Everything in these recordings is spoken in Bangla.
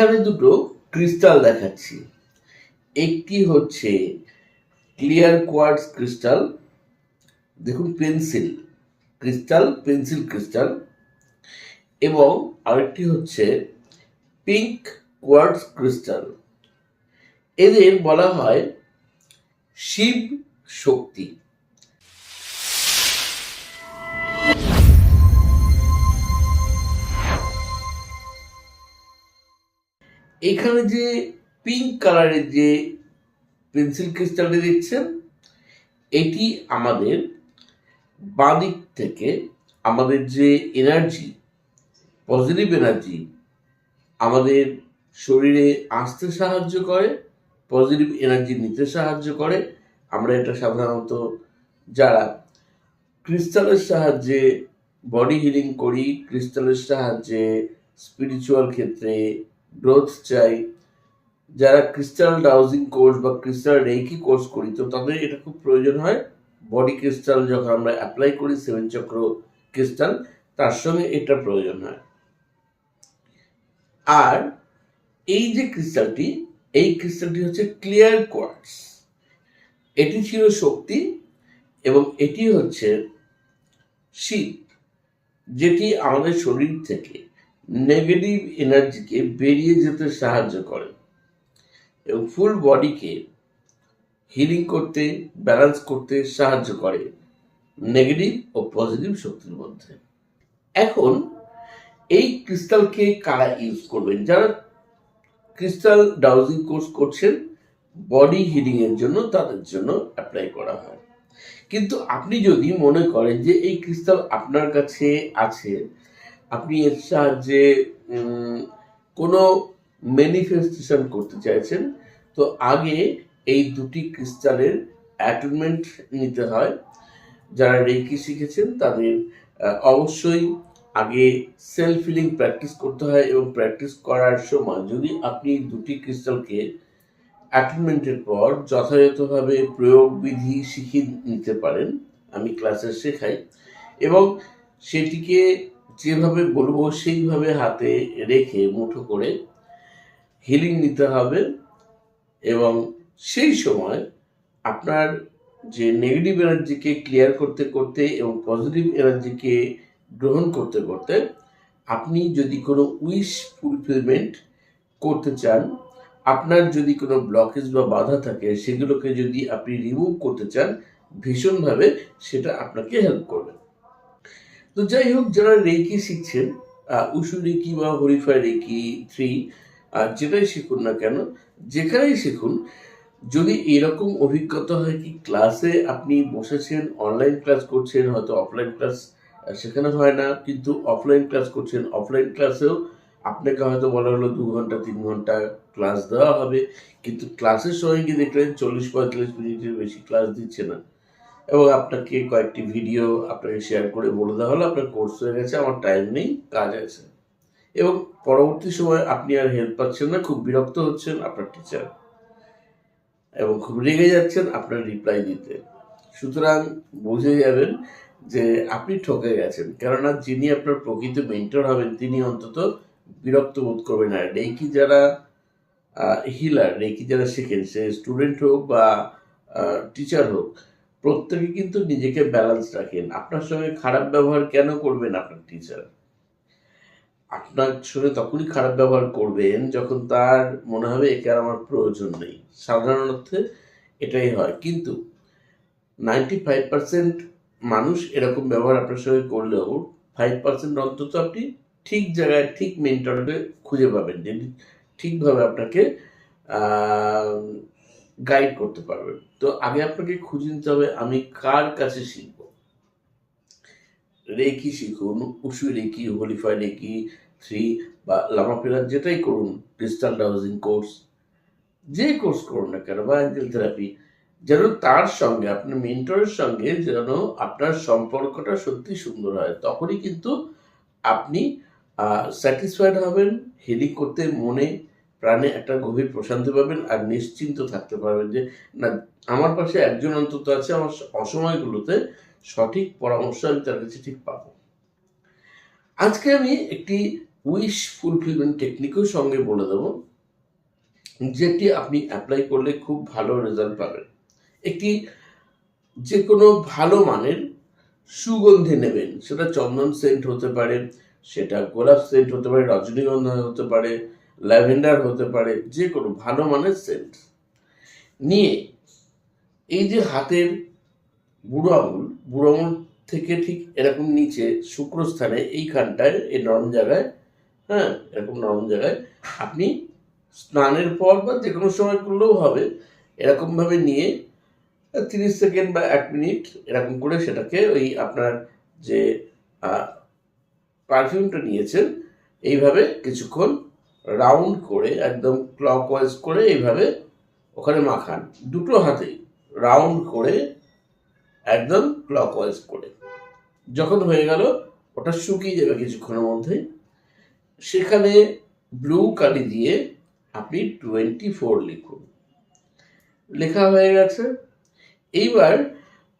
এখানে দুটো ক্রিস্টাল দেখাচ্ছি। একটি হচ্ছে ক্লিয়ার কোয়ার্টজ ক্রিস্টাল, দেখুন পেন্সিল, ক্রিস্টাল পেন্সিল ক্রিস্টাল, এবং আরেকটি হচ্ছে পিঙ্ক কোয়ার্টজ ক্রিস্টাল। এদের বলা হয় শিব শক্তি। এখানে যে পিঙ্ক কালারের যে পেন্সিল ক্রিস্টালটি দেখছেন, এটি আমাদের বাঁদিক থেকে আমাদের যে এনার্জি পজিটিভ এনার্জি আমাদের শরীরে আসতে সাহায্য করে পজিটিভ এনার্জি নিতে সাহায্য করে। আমরা এটা সাধারণত যারা ক্রিস্টালের সাহায্যে বডি হিলিং করি ক্রিস্টালের সাহায্যে স্পিরিচুয়াল ক্ষেত্রে গ্রোথ চাই, যারা ক্রিস্টাল ডাউজিং কোর্স বা ক্রিস্টাল রেকি কোর্স করি, তো তাদের এটা খুব প্রয়োজন হয়। বডি ক্রিস্টাল যখন আমরা অ্যাপ্লাই করি, সেভেন চক্র ক্রিস্টাল, তার সঙ্গে এটা প্রয়োজন হয়। আর এই যে ক্রিস্টালটি, এই ক্রিস্টালটি হচ্ছে ক্লিয়ার কোয়ার্টস। এটি ছিল শক্তি এবং এটি হচ্ছে শীত, যেটি আমাদের শরীর থেকে নেগেটিভ এনার্জিকে বেরিয়ে যেতে সাহায্য করে এবং ফুল বডিকে হিলিং করতে ব্যালেন্স করতে সাহায্য করে নেগেটিভ ও পজিটিভ শক্তির মধ্যে। এখন এই ক্রিস্টালকে কারা ইউজ করবেন? যারা ক্রিস্টাল ডাউজিং কোর্স করছেন বডি হিলিং এর জন্য তাদের জন্য অ্যাপ্লাই করা হয়। কিন্তু আপনি যদি মনে করেন যে এই ক্রিস্টাল আপনার কাছে আছে আপনি এর সাহায্যে কোনো ম্যানিফেস্টেশন করতে চাইছেন, তো আগে এই দুটি ক্রিস্টালের অ্যাটনমেন্ট নিতে হয়। যারা রেকি শিখেছেন, তাদের অবশ্যই আগে সেলফ ফিলিং প্র্যাকটিস করতে হয় এবং প্র্যাকটিস করার সময় যদি আপনি দুটি ক্রিস্টালকে অ্যাটেনমেন্টের পর যথাযথভাবে প্রয়োগ বিধি শিখে নিতে পারেন, আমি ক্লাসে শেখাই। এবং সেটিকে যেভাবে বলব সেইভাবে হাতে রেখে মুঠো করে হিলিং নিতে হবে এবং সেই সময় আপনার যে নেগেটিভ এনার্জিকে ক্লিয়ার করতে করতে এবং পজিটিভ এনার্জিকে গ্রহণ করতে করতে আপনি যদি কোনো উইশ ফুলফিলমেন্ট করতে চান, আপনার যদি কোনো ব্লকেজ বা বাধা থাকে, সেগুলোকে যদি আপনি রিমুভ করতে চান, ভীষণভাবে সেটা আপনাকে হেল্প করবে। তো যাই হোক, যারা রেকি শিখছেন উশু রেকি বা হরিফাই রেকি থ্রি আর যেটাই শিখুন না কেন, যেখানেই শিখুন, যদি এরকম অভিজ্ঞতা হয় কি ক্লাসে আপনি বসেছেন অনলাইন ক্লাস করছেন, হয়তো অফলাইন ক্লাস সেখানে হয় না, কিন্তু অফলাইন ক্লাস করছেন অফলাইন ক্লাসেও আপনাকে হয়তো বলা হলো দু ঘণ্টা, তিন ঘণ্টা ক্লাস দেওয়া হবে, কিন্তু ক্লাসের সময় গিয়ে দেখলেন চল্লিশ পঁয়তাল্লিশ মিনিটের বেশি ক্লাস দিচ্ছে না। এবং আপনাকে কয়েকটি ভিডিও আপনাকে শেয়ার করে বলে দেওয়া হলো, আপনার কোর্স হয়ে গেছে, আমার টাইম নেই, কাজ আছে। এবং পরবর্তী সময় আপনি আর হেল্প পাচ্ছেন না, খুব বিরক্ত হচ্ছেন আপনার টিচার এবং খুব রেগে যাচ্ছেন আপনার রিপ্লাই দিতে। সুতরাং বুঝে যাবেন যে আপনি ঠকে গেছেন, কেননা যিনি আপনার প্রকৃত মেন্টর হবেন, তিনি অন্তত বিরক্ত বোধ করবেন না। রেকি যারা হিলার রেকি যারা শেখেন, সে স্টুডেন্ট হোক বা টিচার হোক প্রত্যেকে কিন্তু নিজেকে ব্যালেন্স রাখেন। আপনার সঙ্গে খারাপ ব্যবহার কেন করবেন আপনার টিচার আপনার সঙ্গে তখনই খারাপ ব্যবহার করবেন যখন তার মনে হবে একে আর আমার প্রয়োজন নেই। সাধারণ অর্থে এটাই হয়। কিন্তু নাইনটি ফাইভ পার্সেন্ট মানুষ এরকম ব্যবহার আপনার সঙ্গে করলেও ফাইভ পার্সেন্ট অন্তত আপনি ঠিক জায়গায়, ঠিক মেন্টরকে খুঁজে পাবেন। যিনি ঠিকভাবে আপনাকে গাইড করতে পারবেন। তো আগে আপনাকে খুঁজে নিতে হবে, আমি কার কাছে শিখব? রেকি শিখুন Usui reiki, holy fire reiki, three বা লামা ফেরার যেটাই করুন ক্রিস্টাল ডাউজিং কোর্স, যে কোর্স করুন না কেন, বা অ্যাঞ্জেল থেরাপি, যেন তার সঙ্গে, আপনার মেন্টরের সঙ্গে যেন আপনার সম্পর্কটা সত্যি সুন্দর হয়, তখনই কিন্তু আপনি স্যাটিসফাইড হবেন, হিলিং করতে মনে প্রাণে একটা গভীর প্রশান্তি পাবেন আর নিশ্চিন্ত থাকতে পারবেন যে, না, আমার পাশে একজন অন্তত আছে, আমার অসময়গুলোতে সঠিক পরামর্শ আমি তার কাছে ঠিক পাবো। আজকে আমি একটি উইশ ফুলফিলমেন্ট টেকনিকও সঙ্গে বলে দেবো, যেটি আপনি অ্যাপ্লাই করলে খুব ভালো রেজাল্ট পাবেন। একটি যে কোনো ভালো মানের সুগন্ধি নেবেন, সেটা চন্দন সেন্ট হতে পারে, সেটা গোলাপ সেন্ট হতে পারে, রজনীগন্ধা হতে পারে ল্যাভেন্ডার হতে পারে, যে কোনো ভালো মানের সেন্ট। নিয়ে এই যে হাতের বুড়ো আঙুল বুড়ো আঙুল থেকে ঠিক এরকম নিচে শুক্রস্থানে এইখানটায়, এই নরম জায়গায় হ্যাঁ এরকম নরম জায়গায় আপনি স্নানের পর বা যে কোনো সময় করলেও হবে, এরকমভাবে নিয়ে তিরিশ সেকেন্ড বা এক মিনিট এরকম করে সেটাকে ওই আপনার যে পারফিউমটা নিয়েছেন, এইভাবে কিছুক্ষণ রাউন্ড করে, একদম ক্লকওয়াইজ করে এইভাবে ওখানে মাখান। দুটো হাতেই রাউন্ড করে একদম ক্লকওয়াইজ করে। যখন হয়ে গেল, ওটা শুকিয়ে যাবে কিছুক্ষণের মধ্যে সেখানে ব্লু কালি দিয়ে আপনি টোয়েন্টি ফোর লিখুন। লেখা হয়ে গেছে। এইবার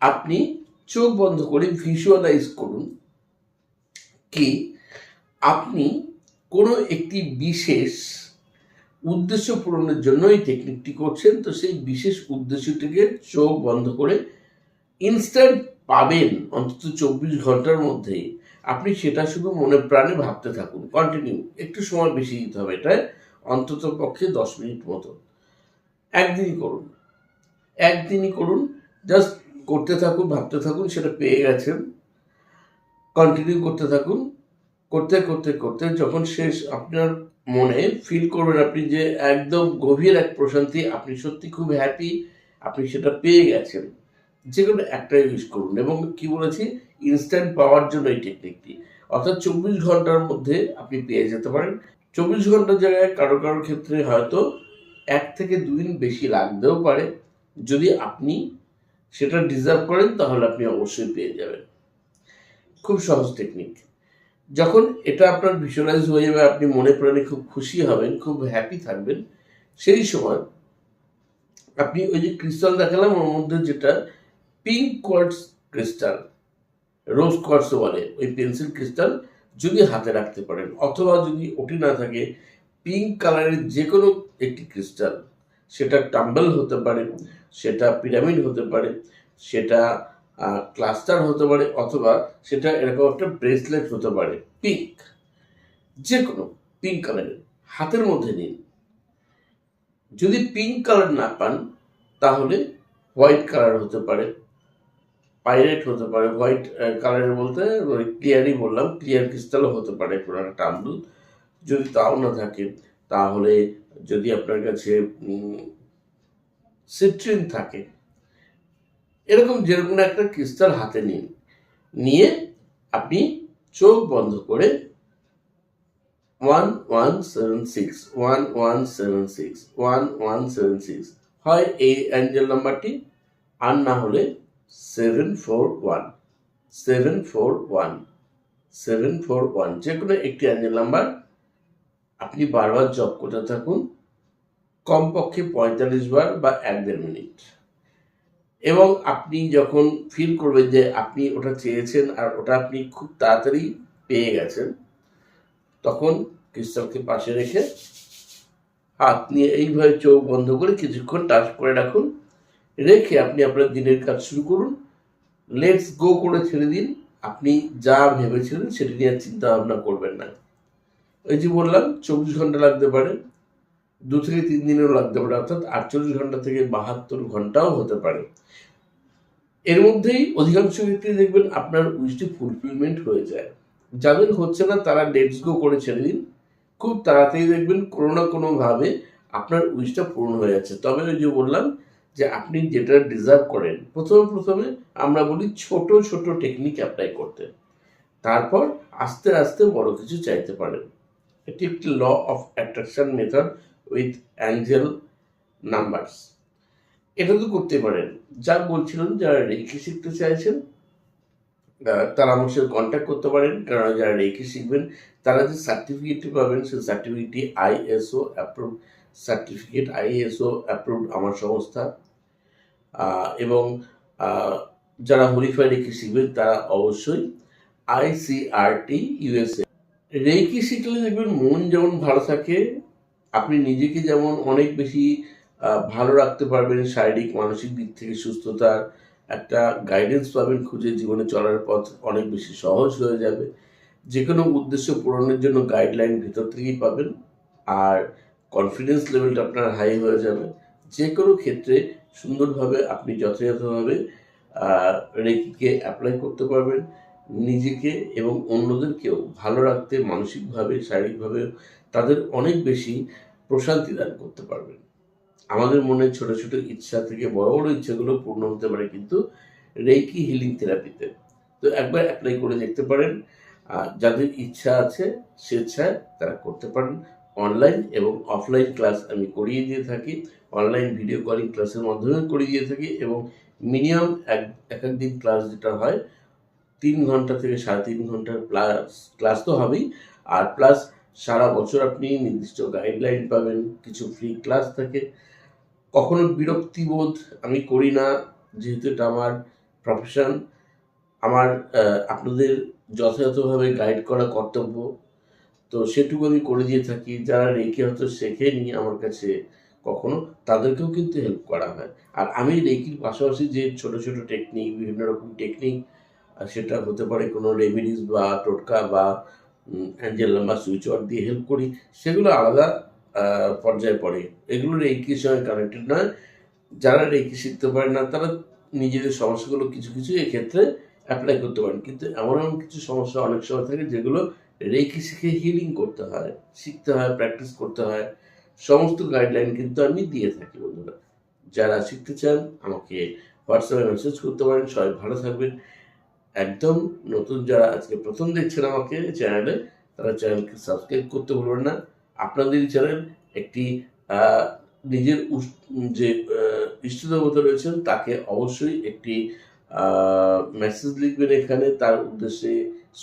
আপনি চোখ বন্ধ করে ভিজুয়ালাইজ করুন কি আপনি কোনো একটি বিশেষ উদ্দেশ্য পূরণের জন্য এই টেকনিকটি করছেন, তো সেই বিশেষ উদ্দেশ্যটিকে চোখ বন্ধ করে ইনস্ট্যান্ট পাবেন অন্তত চব্বিশ ঘণ্টার মধ্যেই আপনি সেটা শুধু মনে প্রাণে ভাবতে থাকুন কন্টিনিউ একটু সময় বেশি দিতে হবে, এটা অন্তত পক্ষে দশ মিনিট মতো। একদিনই করুন একদিনই করুন জাস্ট করতে থাকুন, ভাবতে থাকুন, সেটা পেয়ে গেছেন কন্টিনিউ করতে থাকুন। করতে করতে করতে যখন শেষ আপনার মনে ফিল করবেন আপনি যে একদম গভীর এক প্রশান্তি, আপনি সত্যি খুব হ্যাপি আপনি সেটা পেয়ে গেছেন। যে কোনো একটা ইউজ করুন এবং কি বলেছি? ইনস্ট্যান্ট পাওয়ার জন্য এই টেকনিকটি অর্থাৎ চব্বিশ ঘণ্টার মধ্যে আপনি পেয়ে যেতে পারেন। চব্বিশ ঘণ্টার জায়গায় কারও কারোর ক্ষেত্রে হয়তো এক থেকে দুদিন বেশি লাগতেও পারে। যদি আপনি সেটা ডিজার্ভ করেন, তাহলে আপনি অবশ্যই পেয়ে যাবেন। খুব সহজ টেকনিক যখন এটা আপনার ভিজুয়ালাইজ হয়ে যাবে, আপনি মনে প্রাণে খুব খুশি হবেন, খুব হ্যাপি থাকবেন, সেই সময় আপনি ওই যে ক্রিস্টাল দেখালাম, ওর মধ্যে যেটা pink quartz crystal rose quartz বলে, ওই পেন্সিল ক্রিস্টাল যদি হাতে রাখতে পারেন, অথবা যদি ওটি না থাকে পিঙ্ক কালারের যে কোনো একটি ক্রিস্টাল সেটা টাম্বেল হতে পারে, সেটা পিরামিড হতে পারে, সেটা ক্লাস্টার হতে পারে অথবা সেটা এরকম একটা ব্রেসলেট হতে পারে পিঙ্ক যে কোনো পিঙ্ক কালারের হাতের মধ্যে নিন। যদি পিঙ্ক কালার না পান, তাহলে হোয়াইট কালার হতে পারে পাইরেট হতে পারে হোয়াইট কালারের বলতে ক্লিয়ারই বললাম ক্লিয়ার ক্রিস্টালও হতে পারে কোনো একটা টাম্বল যদি তাও না থাকে, তাহলে যদি আপনার কাছে সিট্রিন থাকে এরকম যেরকম একটা ক্রিস্টাল হাতে নিন। নিয়ে আপনি চোখ বন্ধ করে one one seven six one one seven six one one seven six হয় এই অ্যাঞ্জেল নাম্বারটি আর না হলে seven four one seven four one seven four one যে কোনো একটি অ্যাঞ্জেল নাম্বার আপনি বারবার জব করতে থাকুন, কমপক্ষে পঁয়তাল্লিশ বার বা এক দেড় মিনিট। এবং আপনি যখন ফিল করবেন যে আপনি ওটা চেয়েছেন আর ওটা আপনি খুব তাড়াতাড়ি পেয়ে গেছেন, তখন ক্রিস্টালকে পাশে রেখে নিয়ে এইভাবে চোখ বন্ধ করে কিছুক্ষণ টাচ করে রাখুন। রেখে আপনি আপনার দিনের কাজ শুরু করুন। লেটস গো করে ছেড়ে দিন। আপনি যা ভেবেছিলেন সেটা নিয়ে চিন্তা ভাবনা করবেন না। ওই যে বললাম, চব্বিশ ঘণ্টা লাগতে পারে। দু থেকে তিন দিনও লাগতে পারে অর্থাৎ আটচল্লিশ ঘণ্টা থেকে বাহাত্তর ঘন্টাও হতে পারে। এর মধ্যেই অধিকাংশ ক্ষেত্রে দেখবেন আপনার উইশটি ফুলফিলমেন্ট হয়ে যায়। যাদের হচ্ছে না, তারা লেটস গো করে ছেড়ে দিন। খুব তাড়াতাড়ি দেখবেন কোনো না কোনোভাবে আপনার উইশটা পূরণ হয়ে যাচ্ছে। তবে ওই যে বললাম যে আপনি যেটা ডিজার্ভ করেন, প্রথমে প্রথমে আমরা বলি ছোট ছোট টেকনিক অ্যাপ্লাই করতে। তারপর আস্তে আস্তে বড় কিছু চাইতে পারেন। এটি একটি law of attraction method with angel numbers এটা তো করতে পারেন। যা বলছিলাম, যারা রেখে শিখতে চাইছেন তারা আমার সাথে কন্ট্যাক্ট করতে পারেন। কারণ যারা রেখে শিখবেন, তারা যে সার্টিফিকেটটি পাবেন, সেই সার্টিফিকেটটি ISO approve certificate ISO approve আমার সংস্থা। এবং যারা হরিফাই রেখে শিখবেন, তারা অবশ্যই আইসিআরটি ইউএসএ রেকি শিখলে দেখবেন মন যেমন ভালো থাকে আপনি নিজেকে যেমন অনেক বেশি ভালো রাখতে পারবেন শারীরিক, মানসিক দিক থেকে সুস্থতার একটা গাইডেন্স পাবেন খুঁজে জীবনে চলার পথ অনেক বেশি সহজ হয়ে যাবে। যে কোনো উদ্দেশ্য পূরণের জন্য গাইডলাইন ভিতর থেকেই পাবেন আর কনফিডেন্স লেভেলটা আপনার হাই হয়ে যাবে। যে কোনো ক্ষেত্রে সুন্দরভাবে আপনি যথাযথভাবে রেকিকে অ্যাপ্লাই করতে পারবেন। নিজেকে এবং অন্যদেরকেও ভালো রাখতে, মানসিকভাবে শারীরিকভাবে তাদের অনেক বেশি প্রশান্তি দান করতে পারবেন। আমাদের মনে ছোট ছোট ইচ্ছা থেকে বড় বড় ইচ্ছাগুলো পূর্ণ হতে পারে কিন্তু রেকি হিলিং থেরাপিতে তো। একবার অ্যাপ্লাই করে দেখতে পারেন। আর যাদের ইচ্ছা আছে, স্বেচ্ছায় তারা করতে পারেন। অনলাইন এবং অফলাইন ক্লাস আমি করিয়ে দিয়ে থাকি। অনলাইন ভিডিও কলিং ক্লাসের মাধ্যমে করিয়ে দিয়ে থাকি এবং মিনিমাম এক এক এক দিন ক্লাস যেটা হয় তিন ঘণ্টা থেকে সাড়ে তিন ঘণ্টার প্লাস ক্লাস তো হবেই। আর প্লাস সারা বছর আপনি নির্দিষ্ট গাইডলাইন পাবেন, কিছু ফ্রি ক্লাস থাকে। কখনো বিরক্তিবোধ আমি করি না, যেহেতু এটা আমার প্রফেশন আমার আপনাদের যথাযথভাবে গাইড করা কর্তব্য। তো সেটুকু আমি করে দিয়ে থাকি। যারা রেখে হয়তো শেখেনি আমার কাছে কখনো, তাদেরকেও কিন্তু হেল্প করা হয়। আর আমি রেকির পাশাপাশি যে ছোট ছোট টেকনিক বিভিন্ন রকম টেকনিক সেটা হতে পারে কোনো রেমিডিস বা টোটকা বা অ্যাঞ্জেল নাম্বার সুইচ অফ দিয়ে হেল্প করি, সেগুলো আলাদা পর্যায়ে পড়ে। এগুলো রেকির সঙ্গে কানেক্টেড নয়। যারা রেকি শিখতে পারে না, তারা নিজেদের সমস্যাগুলো কিছু কিছু এক্ষেত্রে অ্যাপ্লাই করতে পারেন। কিন্তু এমন এমন কিছু সমস্যা অনেক সময় থাকে যেগুলো রেকি শিখে হিলিং করতে হয়, শিখতে হয় প্র্যাকটিস করতে হয়। সমস্ত গাইডলাইন কিন্তু আমি দিয়ে থাকি বন্ধুরা। যারা শিখতে চান, আমাকে হোয়াটসঅ্যাপে মেসেজ করতে পারেন। সবাই ভালো থাকবেন। একদম নতুন যারা আজকে প্রথম দেখছেন আমাকে চ্যানেলে, তারা চ্যানেলকে সাবস্ক্রাইব করতে ভুলবেন না। আপনাদেরই চ্যানেল একটি নিজের যে ইষ্টদেবতা রয়েছেন, তাকে অবশ্যই একটি মেসেজ লিখবেন এখানে। তার উদ্দেশ্যে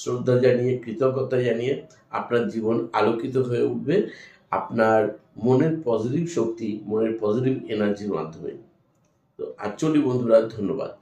শ্রদ্ধা জানিয়ে, কৃতজ্ঞতা জানিয়ে আপনার জীবন আলোকিত হয়ে উঠবে। আপনার মনের পজিটিভ শক্তি, মনের পজিটিভ এনার্জির মাধ্যমে। তো আজ চলি বন্ধুরা, ধন্যবাদ।